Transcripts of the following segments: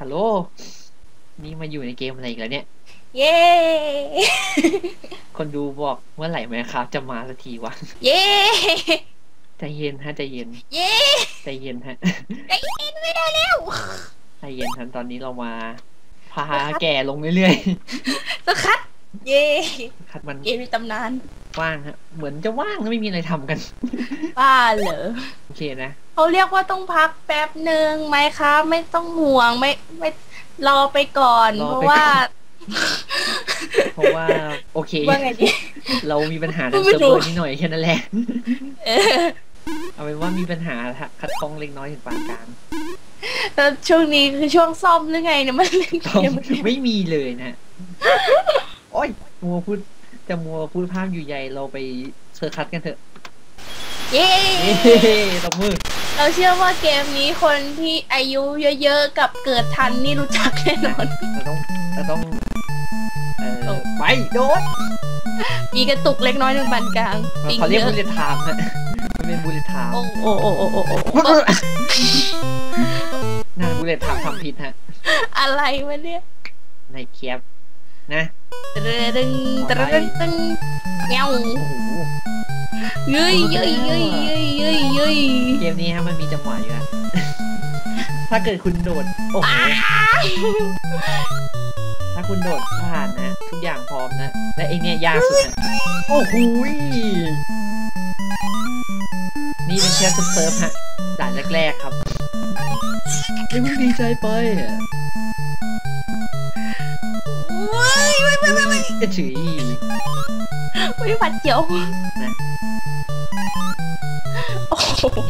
ฮัลโหล นี่มาอยู่ในเกมอะไรอีกแล้วเนี่ย เย้ คนดูบอกเมื่อไหร่ไหมครับ จะมาสักทีวะ เย้ใจเย็นฮะใจเย็น เย้ใจเย็นฮะใจเย็นไม่ได้แล้วใจเย็นฮะตอนนี้เรามาพาแก่ลงเรื่อยสคัด เย้ๆคัดมันเกมในตำนาน ว่างฮะ เหมือนจะว่างแล้วไม่มีอะไรทำกันบ้าเหรอโอ เคนะเขาเรียกว่าต้องพักแป๊บหนึ่งไหมคะ ไม่ต้องห่วงไม่ไม่รอไปก่อน รอเพราะไปก่อนว่า เพราะว่า โอเค ว่าไงดี เรามีปัญหาทางไม่เซิร์ฟรู้ เวอร์นิดหน่อยแค่นั้นแหละ เออเอาเป็นว่ามีปัญหาคัดข้องเล็กน้อยถึงปานกลางแล้วช่วงนี้คือช่วงซ่อมหรือไงเนี่ยมันเล่นต้องเกมไม่มีเลยนะ โอ้ยมัวพูดจะมัวพูดภาพอยู่ใหญ่เราไปเซอร์คัสกันเถอะ เย้เย้ตบมือ เราเชื่อว่าเกมนี้คนที่อายุเยอะๆกับเกิดทันนี่รู้จักแน่นอนเราต้องเราต้องเอโอ้อไปโดดมีกระตุกเล็กน้อยหนึ่งปานกลางปิงเขาเรียกเยบุอะลเลตไทม์ฮะมันเป็นบุลเลตไทม์โอ้โอ้โอ้โอ้โอ้โอ้นั่นบุลเลตไทม์ทำผิดฮะ อะไรวะเนี่ย ในแคปนะตรึดึงตรึดึงตึงเงี้ยวโอ้โห เย้ยเย้ยเย้ยเย้ยเย้ยเย้ยเกมนี้ฮะมันมีจังหวะอยู่ฮะถ้าเกิดคุณโดดโอ้โหถ้าคุณโดดผ่านนะ ทุกอย่างพร้อมนะ และไอเนี่ยยากสุดนะโอ้โหยนี่เป็นแค่ซุปเซิร์ฟฮะด่านแรกๆครับไม่เพิ่งดีใจไปอะเว้ยเว้ยเว้ยเว้ยเว้ยเอะถือเว้ยผัดเจียวนะโอ้โห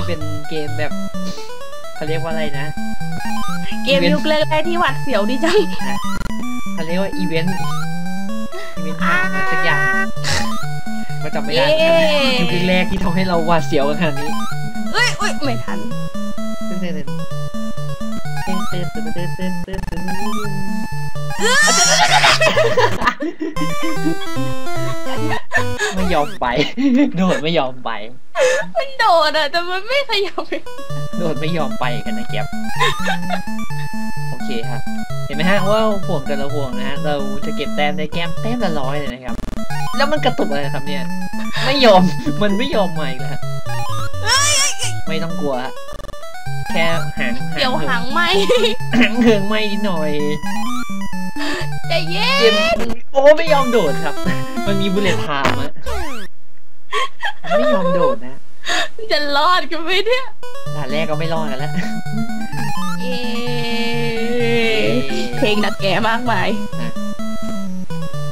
นี่เป็นเกมแบบเขาเรียกว่าอะไรนะ เกมยุคแรกๆที่หวัดเสียวดีจังเขาเรียกว่าอีเวนต์อีเวนต์อะไรสักอย่างก็จำไม่ได้เหมือนกันนะยุคแรกๆที่ทำให้เราหวาดเสียวกันขนาดนี้เอ้ยเอ้ยไม่ทันเต้นเต้นเต้นเต้นเต้นเต้นเต้นเต้นเต้นไม่ยอมไปโดดไม่ยอมไปมันโดดอะแต่มันไม่ขยับเลยโดดไม่ยอมไปกันนะแก๊ปโอเคครับเห็นไหมฮะว่าห่วงกันละห่วงนะฮะเราจะเก็บแต้มได้แก้มแต้มละร้อยเลยนะครับ แล้วมันกระตุกอะไรครับเนี่ย ไม่ยอมมันไม่ยอมมาอีกแล้วฮะไม่ต้องกลัวฮะแค่หางเดี๋ยวหางไหมหางเหิงไม่นิดหน่อยใจเย็นเกมมันโอ้ไม่ยอมโดดครับ มันมีบุลเลตไทม์อะไม่ยอมโดดนะ จะรอ ดกันไหมเนี่ยด่านแรกก็ไม่รอดกันแล้วเย้เพลงดักแก่มากมาย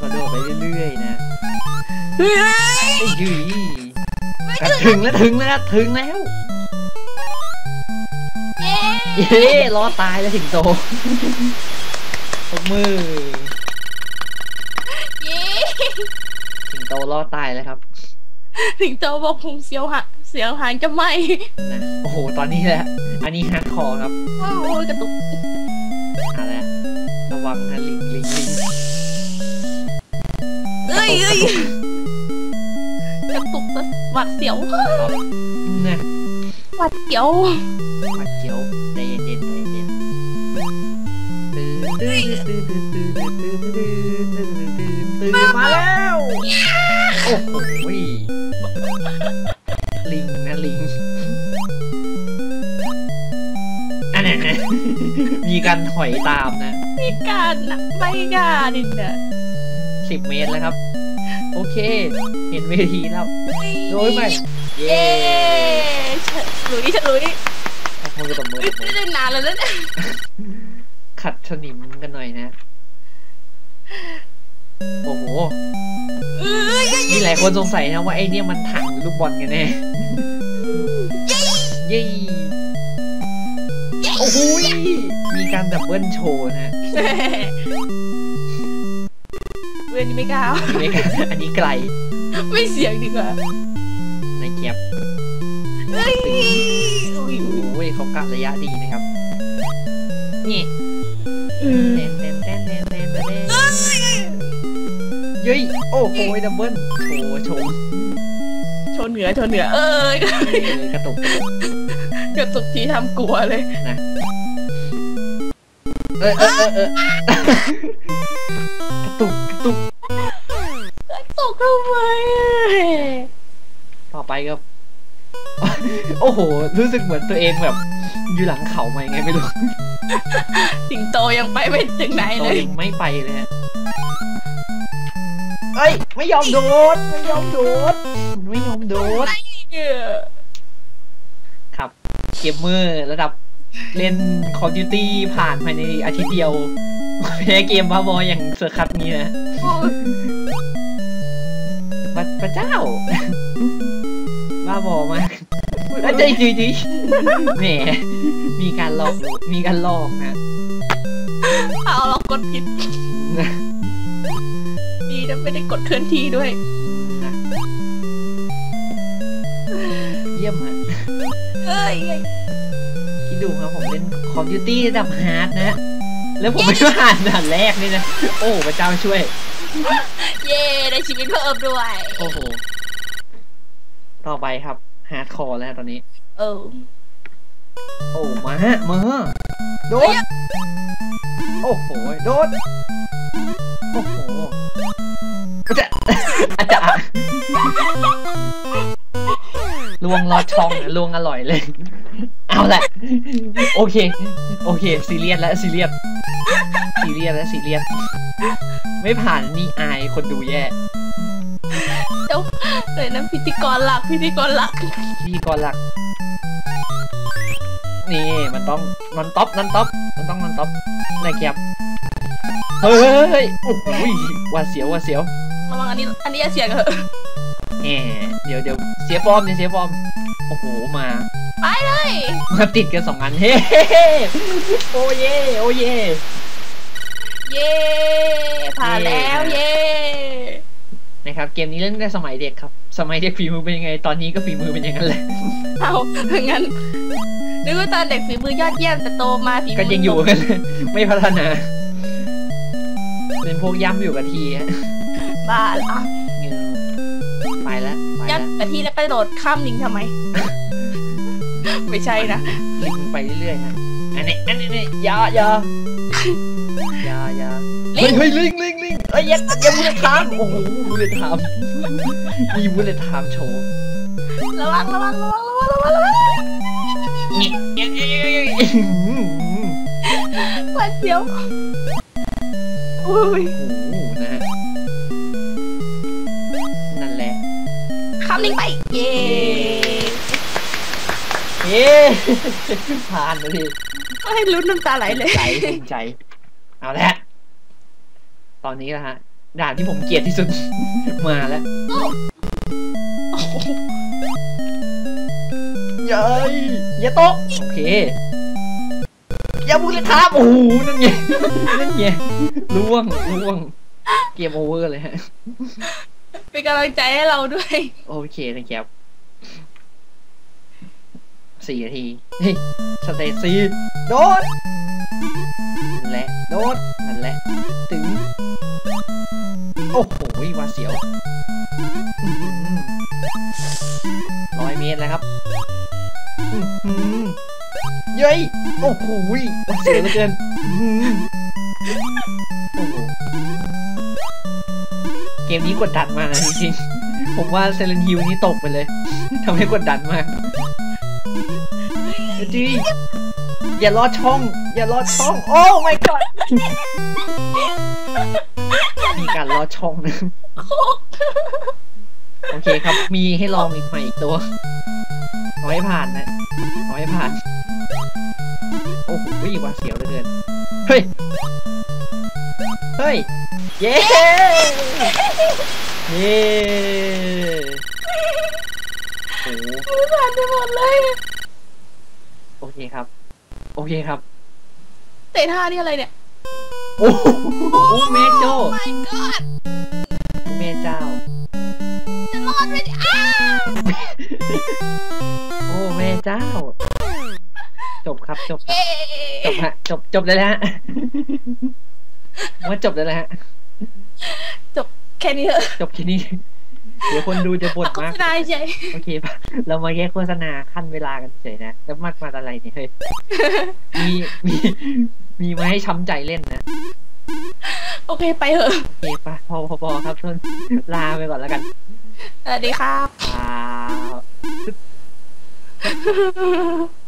ก็โดดไปเรื่อยๆนะเฮ้ยไอ้ยืยอะถึงแล้วถึงแล้วนะถึงแล้วเย้เย้รอดตายแล้วสิงโตปรบมือเย้สิงโตรอดตายแล้วครับ ถึงโตบอกผมเสียวหะ เสียวหางจะไหมนะโอ้โห ตอนนี้แหละ อันนี้ฮาร์ดคอร์ครับโอ้ยกระตุกเอะไรระวังนะลิงลิงลิงเอ้ยเอ้ยกระตุกสะหวัดเสียวนะหวัดเสียวหวัดเจียวใจเย็นๆใจเย็นๆตื่นตื่นตื่นตื่นตื่นตื่นตื่นตื่นตื่นตื่นตื่นมาแล้ว โอ้โห การถอยตามนะไม่กล้านะไม่กล้าดินเนี่ยสิบเมตรแล้วครับ โอเค เห็นเวทีแล้วโดยไปเย้เย้ฉลุยฉลุยตบมือตบมือเอ้ยตบมืไม่อได้นานแล้วนะเนี่ยขัดสนิมกันหน่อยนะ โอ้โหเอ้ยมีหลายคนสงสัยนะว่าไอเนี่ยมันถังหรือลูกบอลกันแน่เย้โอ้โหยมีการดับเบิลโชว์นะเพื่อนนี่ไม่กล้าไม่กันอันนี้ไกล ไม่เสียงดีกว่าในแก็บเฮ้ยอุ้ยโอ้ยเขากะระยะดีนะครับ นี่เต้นเต้นเต้นเต้นเต้นเต้นเย้ยโอ้โหดับเบิลโชว์โชว์ชนเหนือชนเหนือ เอ้ยกระตุกกระตุกกระตุกทีทำกลัวเลยนะ เออเออเออเออกระตุกกระตุกตกทำไมอะต่อไปก็โอ้โห รู้สึกเหมือนตัวเองแบบ อยู่หลังเขามายังไงไม่รู้สิงโตยังไปไม่ถึงไหนตัเลวยยังไม่ไปเลยฮะเอ้ย ไม่ยอมโดด ไม่ยอมโดด ไม่ยอมโดดเออครับ เกมเมอร์ระดับ เล่น Call of Duty ผ่านภายในอาทิตย์เดียวแพ้เกมบ้าบออย่างเซอร์คัตนี้นะพระพระเจ้า บ้าบอมากแล้วใจจริงๆแหม มีการหลอกลวงมีการหลอกนะ เอาเรากดผิด ดีนะไม่ได้กดเคลื่อนที่ด้วยนะเยี่ยมฮะเอ้ยคิ ดดูครับผมเล่น Call of Duty ระดับฮาร์ดนะ แล้วผมไม่ผ่านด่านแรกนี่นะ โอ้พระเจ้าช่วย เย่ได้ชีวิตเพิ่มด้วย โอ้โห ต่อไปครับฮาร์ดคอร์แล้วตอนนี้ เออ โอ้มาฮะมาโดดโอ้โห โดดโอ้โหอาจจะอาจจะลวงลอดช่องนะลวงอร่อยเลย เอาละโอเค โอเคซีเรียสแล้วซีเรียสซีเรียสแล้วซีเรียสไม่ผ่านนี่อายคนดูแย่เดี๋ยวเลยนะพิธีกรหลักพิธีกรหลักพี่กรหลัก นี่มันต้องนอนท็อปนอนท็อปมันต้องนอนท็อปนายแกบเฮ้ยโอ้โหหว่าดเสียวหว่าดเสียวระวังอันนี้อันนี้อย่าเสียงเถอะแหมเดี๋ยวเดี๋ยวเสียฟอร์มเนี่ยเสียฟอร์มโอ้โหมา ไปเลยมาติดกันสองอันเฮ้โอ้เย่โอ้เย่เย่ผ่านแล้วเย่นะครับเกมนี้เล่นได้สมัยเด็กครับ สมัยเด็กฝีมือเป็นยังไง ตอนนี้ก็ฝีมือเป็นอย่างนั้นแหละเอางั้นนึกว่าตอนเด็กฝีมือยอดเยี่ยมแต่โตมาฝีมืก็ยังอยู่กันไม่พัฒนาเป็นพวกย่ำอยู่กับทีฮะบ้าละเออไปแล้วไปยัแล้ดวกะทิแล้วกระโดดข้ามลิงทำไม ไม่ใช่นะลิงไปเรื่อยๆฮะอันนี้อันนี้นี่อยาอยาอยาอยาลิเฮ้ยงเฮ้ยลิงลิงลิงเอ้ยอยัดยัดบุลเลตไทม์โอ้โหบุลเลตไทม์มีบุลเลตไทม์โชว์ระวังระวังระวังระวังระวังระวังนี่เอ้ยเอ้ยเอ้ยเอ้ยอื้อหือหวาดเสียวอุ้ยโอ้โหนะฮะนั่นแหละข้ามลิงไปเย่ เอ๊ะผ่านเลยให้ลุ้นน้ำตาไหลเลยใจภูมิใจ เอาละตอนนี้นะฮะ ด่านที่ผมเกลียดที่สุด มาแล้วโอ้โหเย้ยอย่าตกโอเค อย่าบุเลยครับ โอ้โห นั่นไง นั่นไงล่วงล่วง เกมโอเวอร์เลยฮะ เป็นกำลังใจให้เราด้วย โอเคนะครับ สี่นาทีเฮ้ยสเตซีโดดนั่นแหละโดดนั่นแหละถึงโอ้โหหวาดเสียวร้อยเมตรแล้วครับอื้อหือเย้ยโอ้โหหวาดเสียวเหลือเกินอื้อหือโอ้โหเกมนี้กดดันมากนะจริงๆผมว่าเซเลนฮิวนี่ตกไปเลยทำให้กดดันมาก จีอย่าลอดช่อง อย่าลอดช่อง โอ้ my god มีการลอดช่องนะโอเคครับ มีให้ลองอีกใหม่อีกตัวเอาให้ผ่านนะเอาให้ผ่าน โอ้โหหว่าดเสียวเหลือเกิน เฮ้ย เฮ้ย เย้ เย้โอ้โหมือสั่นไปหมดเลยโอ เคครับ โอเคครับ เตะท่านี่อะไรเนี่ย โอ้โหแม่โจ้ my god แม่เจ้า จะรอดไหมเนี่ยอ้าวโอ้แม่เจ้า จบครับจบครับเอ๊จบฮะจบจบเลยแล้วฮะ ว่าจบแล้วนะฮะ จบแค่นี้เถอะ จบแค่นี้ เดี๋ยวคนดูจะปวดมาก โอเคปะเรามาแยกโฆษณาขั้นเวลากันเฉยนะ แล้วมากมาอะไรเนี่ยเฮ้ย มีมีมีมาให้ช้ำใจเล่นนะ โอเคไปเถอะ โอเคปะพอพอครับทุนลาไปก่อนแล้วกัน สวัสดีครับ ครับ